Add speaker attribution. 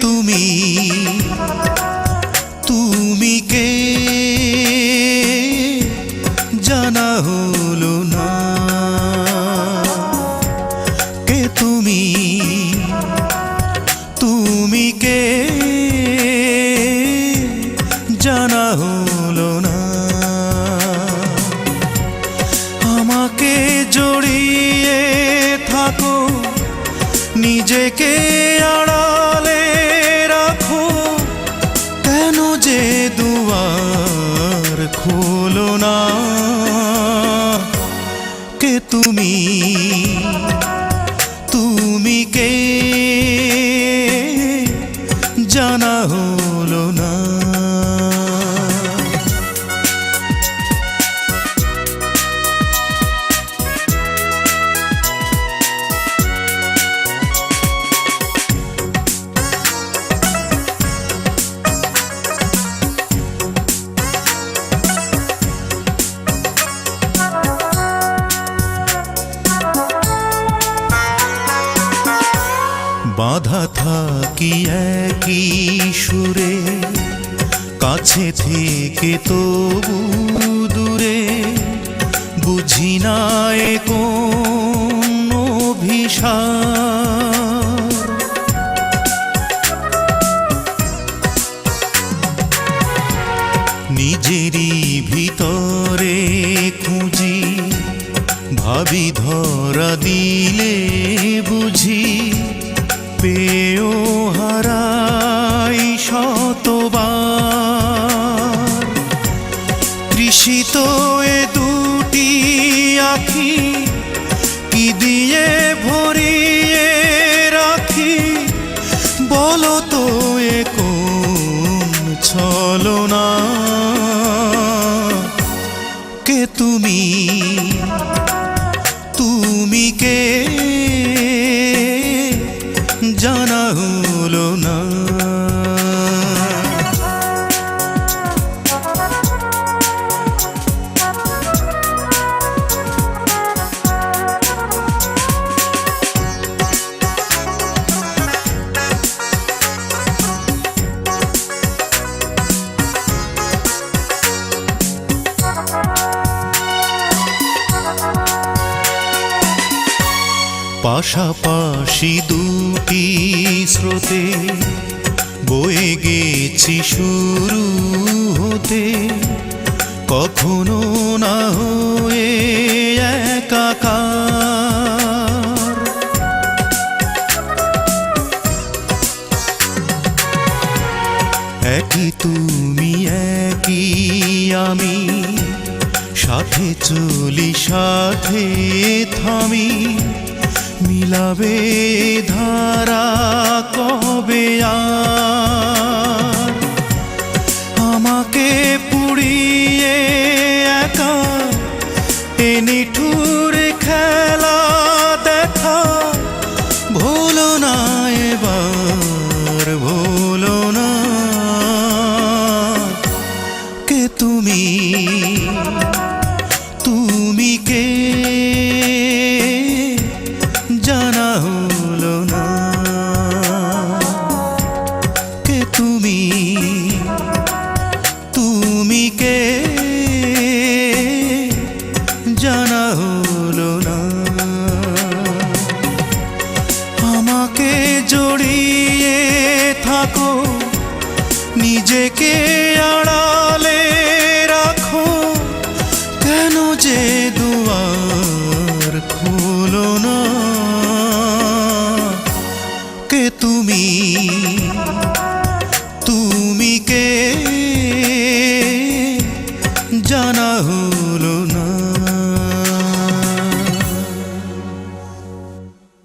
Speaker 1: তুমি? তুমি কে? হলো না। কে তুমি? তুমি কে? জানা হলো না। আমাকে জড়িয়ে থাকো নিজেকে আড়ালে তুমি? তুমি কে? জানা হলো বাধা থাকি একই সুরে, কাছে থেকে তবু দূরে। বুঝি না এ নিজেরই ভিতরে খুঁজি, ভাবি ধরা দিলে বুঝি পেও হারাই শতবার। তৃষিত এ দুটি আখি, কি দিয়ে ভরিয়ে রাখি? বলো তো এ কোন ছলনা? কে তুমি? তুমি কে? পাশাপাশি দুটি স্রোতে বয়ে গেছি শুরু হতে। কখনো না হয়ে একই তুমি, একই আমি, সাথে চলি, সাথে থামি। মিলাবে ধারা কবে আমাকে পুড়িয়ে একা এ নিঠুর খেলা দেখা ভুল না জানা হলো না। কে তুমি? তুমি কে? জানা হলো না। আমাকে জড়িয়ে থাকো নিজেকে हूँ